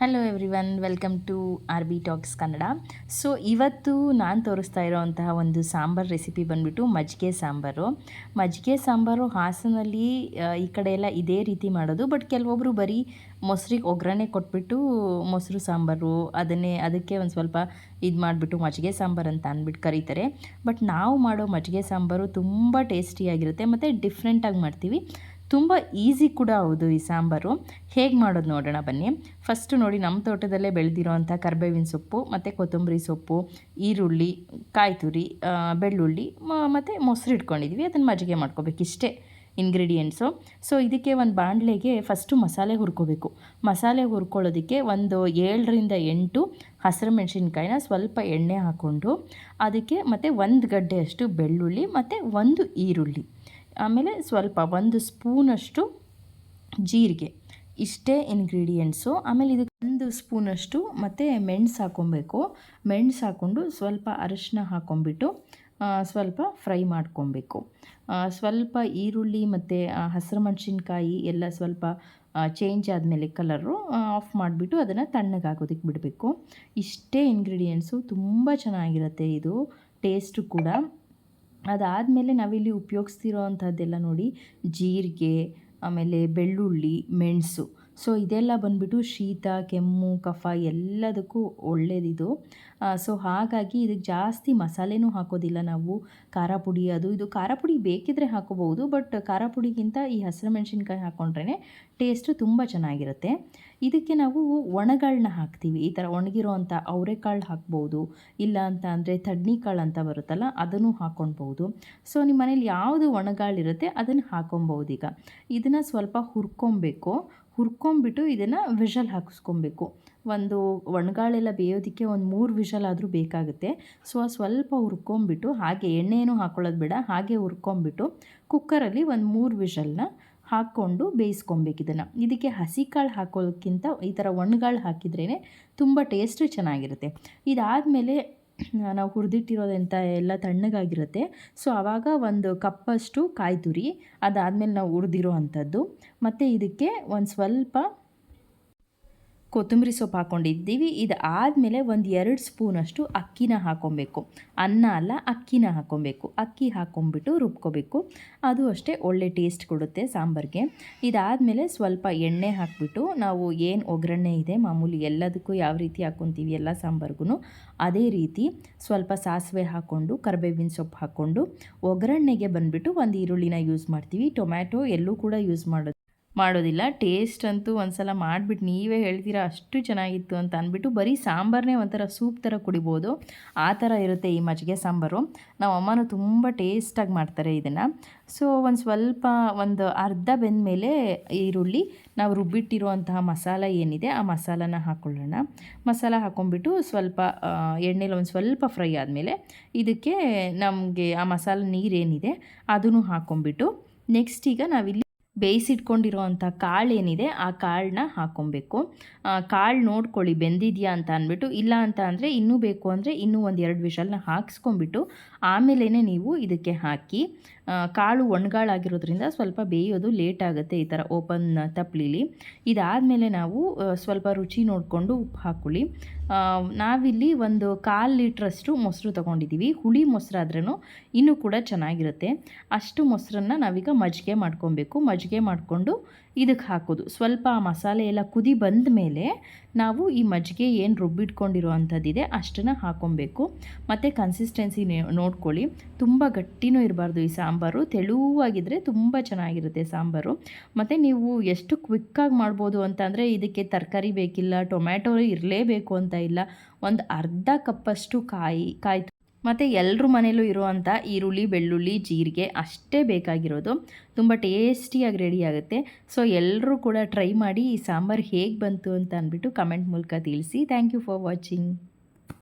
Hello everyone welcome to R B talks Kannada so ಇವತ್ತು ನಾನು ತೋರಿಸ್ತಾ ಇರೋವಂತಹ ಒಂದು ಸಾಂಬಾರು ರೆಸಿಪಿ ಬಂದುಬಿಟ್ಟು ಮಜ್ಜಿಗೆ ಸಾಂಬಾರು. ಮಜ್ಜಿಗೆ ಸಾಂಬಾರು ಹಾಸನಲ್ಲಿ ಈ ಕಡೆ ಎಲ್ಲ ಇದೇ ರೀತಿ ಮಾಡೋದು ಬಟ್ ಕೆಲವೊಬ್ಬರು ಬರೀ ಮೊಸರಿಗೆ ಒಗ್ಗರಣೆ ಕೊಟ್ಬಿಟ್ಟು ಮೊಸರು ಸಾಂಬಾರು, ಅದನ್ನೇ, ಅದಕ್ಕೆ ಒಂದು ಸ್ವಲ್ಪ ಇದು ಮಾಡಿಬಿಟ್ಟು ಮಜ್ಜಿಗೆ ಸಾಂಬಾರು ಅಂತ ಅಂದ್ಬಿಟ್ಟು ಕರೀತಾರೆ. ಬಟ್ ನಾವು ಮಾಡೋ ಮಜ್ಜಿಗೆ ಸಾಂಬಾರು ತುಂಬ ಟೇಸ್ಟಿಯಾಗಿರುತ್ತೆ ಮತ್ತು ಡಿಫ್ರೆಂಟಾಗಿ ಮಾಡ್ತೀವಿ. ತುಂಬ ಈಸಿ ಕೂಡ ಹೌದು ಈ ಸಾಂಬಾರು. ಹೇಗೆ ಮಾಡೋದು ನೋಡೋಣ ಬನ್ನಿ. ಫಸ್ಟು ನೋಡಿ ನಮ್ಮ ತೋಟದಲ್ಲೇ ಬೆಳೆದಿರೋವಂಥ ಕರ್ಬೇವಿನ ಸೊಪ್ಪು, ಮತ್ತು ಕೊತ್ತಂಬರಿ ಸೊಪ್ಪು, ಈರುಳ್ಳಿ ಕಾಯಿ ತುರಿ ಬೆಳ್ಳುಳ್ಳಿ ಮತ್ತು ಮೊಸರು ಇಟ್ಕೊಂಡಿದ್ವಿ. ಅದನ್ನು ಮಜ್ಜಿಗೆ ಮಾಡ್ಕೋಬೇಕು ಇಷ್ಟೇ ಇಂಗ್ರೀಡಿಯೆಂಟ್ಸು ಸೊ ಇದಕ್ಕೆ ಒಂದು ಬಾಣಲೆಗೆ ಫಸ್ಟು ಮಸಾಲೆ ಹುರ್ಕೋಬೇಕು. ಮಸಾಲೆ ಹುರ್ಕೊಳ್ಳೋದಕ್ಕೆ ಒಂದು ಏಳರಿಂದ ಎಂಟು ಹಸಿರು ಮೆಣಸಿನ್ಕಾಯಿನ ಸ್ವಲ್ಪ ಎಣ್ಣೆ ಹಾಕ್ಕೊಂಡು, ಅದಕ್ಕೆ ಮತ್ತು ಒಂದು ಗಡ್ಡೆಯಷ್ಟು ಬೆಳ್ಳುಳ್ಳಿ, ಮತ್ತು ಒಂದು ಈರುಳ್ಳಿ. ಆಮೇಲೆ ಸ್ವಲ್ಪ ಒಂದು ಸ್ಪೂನಷ್ಟು ಜೀರಿಗೆ, ಇಷ್ಟೇ ಇನ್ಗ್ರೀಡಿಯೆಂಟ್ಸು ಆಮೇಲೆ ಇದಕ್ಕೆ ಒಂದು ಸ್ಪೂನಷ್ಟು ಮತ್ತು ಮೆಣಸು ಹಾಕ್ಕೊಬೇಕು. ಮೆಣಸು ಹಾಕ್ಕೊಂಡು ಸ್ವಲ್ಪ ಅರಿಶಿನ ಹಾಕ್ಕೊಂಬಿಟ್ಟು ಸ್ವಲ್ಪ ಫ್ರೈ ಮಾಡ್ಕೊಬೇಕು. ಸ್ವಲ್ಪ ಈರುಳ್ಳಿ ಮತ್ತು ಹಸಿರು ಮೆಣಸಿನ್ಕಾಯಿ ಎಲ್ಲ ಸ್ವಲ್ಪ ಚೇಂಜ್ ಆದಮೇಲೆ ಕಲರು ಆಫ್ ಮಾಡಿಬಿಟ್ಟು ಅದನ್ನು ತಣ್ಣಗಾಗೋದಕ್ಕೆ ಬಿಡಬೇಕು. ಇಷ್ಟೇ ಇಂಗ್ರೀಡಿಯೆಂಟ್ಸು ತುಂಬ ಚೆನ್ನಾಗಿರುತ್ತೆ ಇದು. ಟೇಸ್ಟು ಕೂಡ. ಅದಾದಮೇಲೆ ನಾವಿಲ್ಲಿ ಉಪಯೋಗಿಸ್ತಿರೋ ಅಂಥದ್ದೆಲ್ಲ ನೋಡಿ, ಜೀರಿಗೆ, ಆಮೇಲೆ ಬೆಳ್ಳುಳ್ಳಿ, ಮೆಣಸು. ಸೊ ಇದೆಲ್ಲ ಬಂದ್ಬಿಟ್ಟು ಶೀತ, ಕೆಮ್ಮು, ಕಫ ಎಲ್ಲದಕ್ಕೂ ಒಳ್ಳೆಯದಿದು ಸೊ ಹಾಗಾಗಿ ಇದಕ್ಕೆ ಜಾಸ್ತಿ ಮಸಾಲೆನೂ ಹಾಕೋದಿಲ್ಲ ನಾವು. ಖಾರ ಪುಡಿ ಅದು ಇದು ಖಾರ ಪುಡಿ ಬೇಕಿದ್ರೆ ಹಾಕೋಬಹುದು ಬಟ್ ಖಾರ ಪುಡಿಗಿಂತ ಈ ಹಸಿರು ಮೆಣಸಿನ್ಕಾಯಿ ಹಾಕ್ಕೊಂಡ್ರೇ ಟೇಸ್ಟು ತುಂಬ ಚೆನ್ನಾಗಿರುತ್ತೆ. ಇದಕ್ಕೆ ನಾವು ಒಣಗಳನ್ನ ಹಾಕ್ತೀವಿ. ಈ ಥರ ಒಣಗಿರೋ ಅಂಥ ಅವರೆಕಾಳು ಹಾಕ್ಬೋದು ಇಲ್ಲ ಅಂತ ಅಂದರೆ ತಡ್ನಿಕಾಳು ಅಂತ ಬರುತ್ತಲ್ಲ, ಅದನ್ನು ಹಾಕ್ಕೊಳ್ಬೋದು ಸೊ ನಿಮ್ಮ ಮನೇಲಿ ಯಾವುದು ಒಣಗಾಳಿರುತ್ತೆ ಅದನ್ನು ಹಾಕೊಬೋದು ಈಗ. ಇದನ್ನು ಸ್ವಲ್ಪ ಹುರ್ಕೊಬೇಕು. ಹುರ್ಕೊಂಬಿಟ್ಟು ಇದನ್ನು ವಿಷಲ್ ಹಾಕಿಸ್ಕೊಬೇಕು. ಒಂದು ಒಣಗಾಳೆಲ್ಲ ಬೇಯೋದಕ್ಕೆ ಒಂದು ಮೂರು ವಿಷಲ್ ಆದರೂ ಬೇಕಾಗುತ್ತೆ. ಸೊ ಸ್ವಲ್ಪ ಹುರ್ಕೊಂಬಿಟ್ಟು ಹಾಗೆ ಎಣ್ಣೆಯೂ ಹಾಕ್ಕೊಳ್ಳೋದು ಬೇಡ, ಹಾಗೆ ಹುರ್ಕೊಂಬಿಟ್ಟು ಕುಕ್ಕರಲ್ಲಿ ಒಂದು ಮೂರು ವಿಷಲ್ನ ಹಾಕ್ಕೊಂಡು ಬೇಯಿಸ್ಕೊಬೇಕು ಇದನ್ನು. ಇದಕ್ಕೆ ಹಸಿ ಕಾಳು ಹಾಕೋದಕ್ಕಿಂತ ಈ ಥರ ಒಣಗಾಳು ಹಾಕಿದ್ರೇ ತುಂಬ ಟೇಸ್ಟು ಚೆನ್ನಾಗಿರುತ್ತೆ. ಇದಾದಮೇಲೆ ನಾವು ಹುರಿದಿಟ್ಟಿರೋದಂತ ಎಲ್ಲ ತಣ್ಣಗಾಗಿರುತ್ತೆ. ಸೊ, ಆವಾಗ ಒಂದು ಕಪ್ಪಷ್ಟು ಕಾಯಿ ತುರಿ ಅದಾದಮೇಲೆ ನಾವು ಹುರಿದಿರೋ ಅಂಥದ್ದು. ಮತ್ತು ಇದಕ್ಕೆ ಒಂದು ಸ್ವಲ್ಪ ಕೊತ್ತಂಬರಿ ಸೊಪ್ಪು ಹಾಕ್ಕೊಂಡಿದ್ದೀವಿ ಇದು ಆದಮೇಲೆ ಒಂದು ಎರಡು ಸ್ಪೂನಷ್ಟು ಅಕ್ಕಿನ ಹಾಕ್ಕೊಬೇಕು ಅನ್ನ ಅಲ್ಲ, ಅಕ್ಕಿನ ಹಾಕ್ಕೊಬೇಕು ಅಕ್ಕಿ ಹಾಕ್ಕೊಂಬಿಟ್ಟು ರುಬ್ಕೋಬೇಕು. ಅದು ಅಷ್ಟೇ ಒಳ್ಳೆ ಟೇಸ್ಟ್ ಕೊಡುತ್ತೆ ಸಾಂಬಾರಿಗೆ. ಇದಾದಮೇಲೆ ಸ್ವಲ್ಪ ಎಣ್ಣೆ ಹಾಕಿಬಿಟ್ಟು ನಾವು ಏನು ಒಗ್ಗರಣೆ ಇದೆ, ಮಾಮೂಲಿ ಎಲ್ಲದಕ್ಕೂ ಯಾವ ರೀತಿ ಹಾಕ್ಕೊತೀವಿ ಎಲ್ಲ ಸಾಂಬಾರ್ಗೂ ಅದೇ ರೀತಿ ಸ್ವಲ್ಪ ಸಾಸಿವೆ ಹಾಕ್ಕೊಂಡು, ಕರಿಬೇವಿನ ಸೊಪ್ಪು ಹಾಕ್ಕೊಂಡು, ಒಗ್ಗರಣೆಗೆ ಬಂದುಬಿಟ್ಟು ಒಂದು ಈರುಳ್ಳಿನ ಯೂಸ್ ಮಾಡ್ತೀವಿ. ಟೊಮ್ಯಾಟೊ ಎಲ್ಲೂ ಕೂಡ ಯೂಸ್ ಮಾಡೋದು ಮಾಡೋದಿಲ್ಲ. ಟೇಸ್ಟ್ ಅಂತೂ ಒಂದ್ಸಲ ಮಾಡಿಬಿಟ್ಟು ನೀವೇ ಹೇಳ್ತೀರಾ ಅಷ್ಟು ಚೆನ್ನಾಗಿತ್ತು ಅಂತ ಅಂದ್ಬಿಟ್ಟು ಬರೀ ಸಾಂಬಾರನ್ನೇ ಒಂಥರ ಸೂಪ್ ಥರ ಕುಡಿಬೋದು. ಆ ಥರ ಇರುತ್ತೆ ಈ ಮಜ್ಜಿಗೆ ಸಾಂಬಾರು. ನಾವು ಅಮ್ಮನೂ ತುಂಬ ಟೇಸ್ಟಾಗಿ ಮಾಡ್ತಾರೆ ಇದನ್ನು. ಸೊ ಒಂದು ಸ್ವಲ್ಪ ಒಂದು ಅರ್ಧ ಬೆಂದ ಮೇಲೆ ಈರುಳ್ಳಿ, ನಾವು ರುಬ್ಬಿಟ್ಟಿರುವಂತಹ ಮಸಾಲ ಏನಿದೆ ಆ ಮಸಾಲನ ಹಾಕ್ಕೊಳ್ಳೋಣ ಮಸಾಲ ಹಾಕೊಂಡ್ಬಿಟ್ಟು ಸ್ವಲ್ಪ ಎಣ್ಣೆಲಿ ಒಂದು ಸ್ವಲ್ಪ ಫ್ರೈ ಆದಮೇಲೆ ಇದಕ್ಕೆ ನಮಗೆ ಆ ಮಸಾಲ ನೀರೇನಿದೆ ಅದನ್ನು ಹಾಕೊಂಡ್ಬಿಟ್ಟು ನೆಕ್ಸ್ಟ್ ಈಗ ನಾವಿಲ್ಲಿ ಬೇಯಿಸಿಟ್ಕೊಂಡಿರೋವಂಥ ಕಾಳು ಏನಿದೆ ಆ ಕಾಳನ್ನ ಹಾಕ್ಕೊಬೇಕು ಕಾಳು ನೋಡ್ಕೊಳ್ಳಿ, ಬೆಂದಿದೆಯಾ ಅಂತ ಅಂದ್ಬಿಟ್ಟು, ಇಲ್ಲ ಅಂತ ಅಂದರೆ ಇನ್ನೂ ಬೇಕು ಅಂದರೆ ಇನ್ನೂ ಒಂದು ಎರಡು ವಿಷಲ್ನ ಹಾಕ್ಸ್ಕೊಂಬಿಟ್ಟು ಆಮೇಲೆ ನೀವು ಇದಕ್ಕೆ ಹಾಕಿ ಕಾಳು ಒಣಗಾಳಾಗಿರೋದ್ರಿಂದ ಸ್ವಲ್ಪ ಬೇಯೋದು ಲೇಟ್ ಆಗುತ್ತೆ ಈ ಥರ ಓಪನ್ ತಪ್ಪಲಿಲಿ ಇದಾದಮೇಲೆ ನಾವು ಸ್ವಲ್ಪ ರುಚಿ ನೋಡಿಕೊಂಡು ಉಪ್ಪು ಹಾಕೊಳ್ಳಿ ನಾವಿಲ್ಲಿ ಒಂದು ಕಾಲು ಲೀಟ್ರಷ್ಟು ಮೊಸರು ತೊಗೊಂಡಿದ್ದೀವಿ. ಹುಳಿ ಮೊಸರಾದ್ರೂ ಇನ್ನೂ ಕೂಡ ಚೆನ್ನಾಗಿರುತ್ತೆ. ಅಷ್ಟು ಮೊಸರನ್ನು ನಾವೀಗ ಮಜ್ಜಿಗೆ ಮಾಡ್ಕೊಬೇಕು. ಮಜ್ಜಿಗೆ ಮಾಡಿಕೊಂಡು ಇದಕ್ಕೆ ಹಾಕೋದು. ಸ್ವಲ್ಪ ಮಸಾಲೆ ಎಲ್ಲ ಕುದಿ ಬಂದ ಮೇಲೆ ನಾವು ಈ ಮಜ್ಜಿಗೆ ಏನು ರುಬ್ಬಿಟ್ಕೊಂಡಿರೋ ಅಂಥದ್ದಿದೆ ಅಷ್ಟನ್ನು ಹಾಕ್ಕೊಬೇಕು ಮತ್ತು ಕನ್ಸಿಸ್ಟೆನ್ಸಿ ನೋಡ್ಕೊಳ್ಳಿ. ತುಂಬ ಗಟ್ಟಿನೂ ಇರಬಾರ್ದು ಈ ಸಾಂಬಾರು ತೆಳುವಾಗಿದ್ದರೆ ತುಂಬ ಚೆನ್ನಾಗಿರುತ್ತೆ ಸಾಂಬಾರು. ಮತ್ತು ನೀವು ಎಷ್ಟು ಕ್ವಿಕ್ಕಾಗಿ ಮಾಡ್ಬೋದು ಅಂತ ಅಂದರೆ ಇದಕ್ಕೆ ತರಕಾರಿ ಬೇಕಿಲ್ಲ, ಟೊಮ್ಯಾಟೊ ಇರಲೇಬೇಕು ಅಂತ ಇಲ್ಲ. ಒಂದು ಅರ್ಧ ಕಪ್ಪಷ್ಟು ಕಾಯಿ ಕಾಯಿ ಮತ್ತು ಎಲ್ಲರ ಮನೇಲೂ ಇರುವಂಥ ಈರುಳ್ಳಿ, ಬೆಳ್ಳುಳ್ಳಿ, ಜೀರಿಗೆ ಅಷ್ಟೇ ಬೇಕಾಗಿರೋದು. ತುಂಬ ಟೇಸ್ಟಿಯಾಗಿ ರೆಡಿ ಆಗುತ್ತೆ. ಸೊ ಎಲ್ಲರೂ ಕೂಡ ಟ್ರೈ ಮಾಡಿ ಈ ಸಾಂಬಾರು ಹೇಗೆ ಬಂತು ಅಂತ ಅಂದ್ಬಿಟ್ಟು ಕಮೆಂಟ್ ಮೂಲಕ ತಿಳಿಸಿ. Thank you for watching